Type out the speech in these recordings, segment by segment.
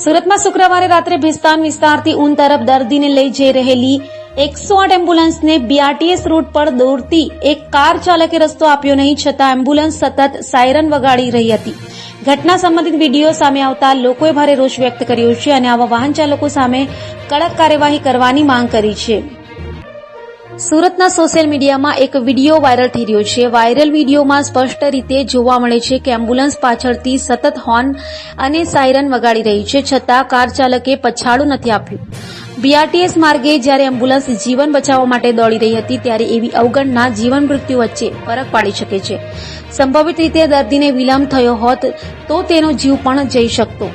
સુરતમાં શુક્રવારે રાત્રે ભિસ્તાન વિસ્તારથી ઊન તરફ દર્દીને લઈ જઈ રહેલી એકસો આઠ એમ્બ્યુલન્સને બીઆરટીએસ રૂટ પર દોડતી એક કાર ચાલકે રસ્તો આપ્યો નહીં છતાં એમ્બ્યુલન્સ સતત સાયરન વગાડી રહી હતી. ઘટના સંબંધિત વીડિયો સામે આવતા લોકોએ ભારે રોષ વ્યક્ત કર્યો છે અને આવા વાહન ચાલકો સામે કડક કાર્યવાહી કરવાની માંગ કરી છે. સુરતના સોશિયલ મીડિયામાં એક વીડિયો વાયરલ થઈ રહ્યો છે. વાયરલ વિડીયોમાં સ્પષ્ટ રીતે જોવા મળે છે કે એમ્બ્યુલન્સ પાછળથી સતત હોર્ન અને સાયરન વગાડી રહી છે, છતાં કાર ચાલકે પછાડું નથી આપ્યું. બીઆરટીએસ માર્ગે જ્યારે એમ્બ્યુલન્સ જીવન બચાવવા માટે દોડી રહી હતી, ત્યારે એવી અવગણના જીવન મૃત્યુ વચ્ચે ફરક પાડી શકે છે. સંભવિત રીતે દર્દીને વિલંબ થયો હોત તો તેનો જીવ પણ જઈ શકતો.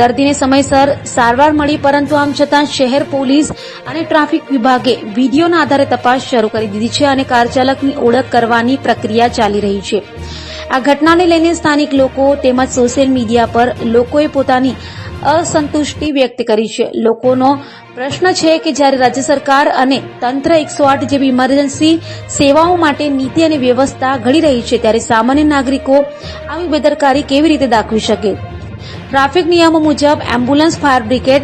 દર્દીને સમયસર સારવાર મળી, પરંતુ આમ છતાં શહેર પોલીસ અને ટ્રાફિક વિભાગે વિડીયોના આધારે તપાસ શરૂ કરી દીધી છે અને કાર ચાલકની ઓળખ કરવાની પ્રક્રિયા ચાલી રહી છે. આ ઘટનાને લઈને સ્થાનિક લોકો તેમજ સોશિયલ મીડિયા પર લોકોએ પોતાની અસંતુષ્ટિ વ્યક્ત કરી છે. લોકોનો પ્રશ્ન છે કે જ્યારે રાજ્ય સરકાર અને તંત્ર એકસો આઠ જેવી ઇમરજન્સી સેવાઓ માટે નીતિ અને વ્યવસ્થા ઘડી રહી છે, ત્યારે સામાન્ય નાગરિકો આવી બેદરકારી કેવી રીતે દાખવી શકે? ટ્રાફિક નિયમો મુજબ એમ્બ્યુલન્સ, ફાયર બ્રિગેડ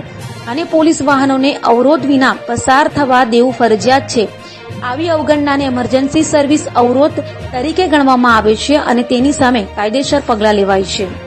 અને પોલીસ વાહનોને અવરોધ વિના પસાર થવા દેવું ફરજિયાત છે. આવી અવગણનાને એમરજન્સી સર્વિસ અવરોધ તરીકે ગણવામાં આવે છે અને તેની સામે કાયદેસર પગલાં લેવાય છે.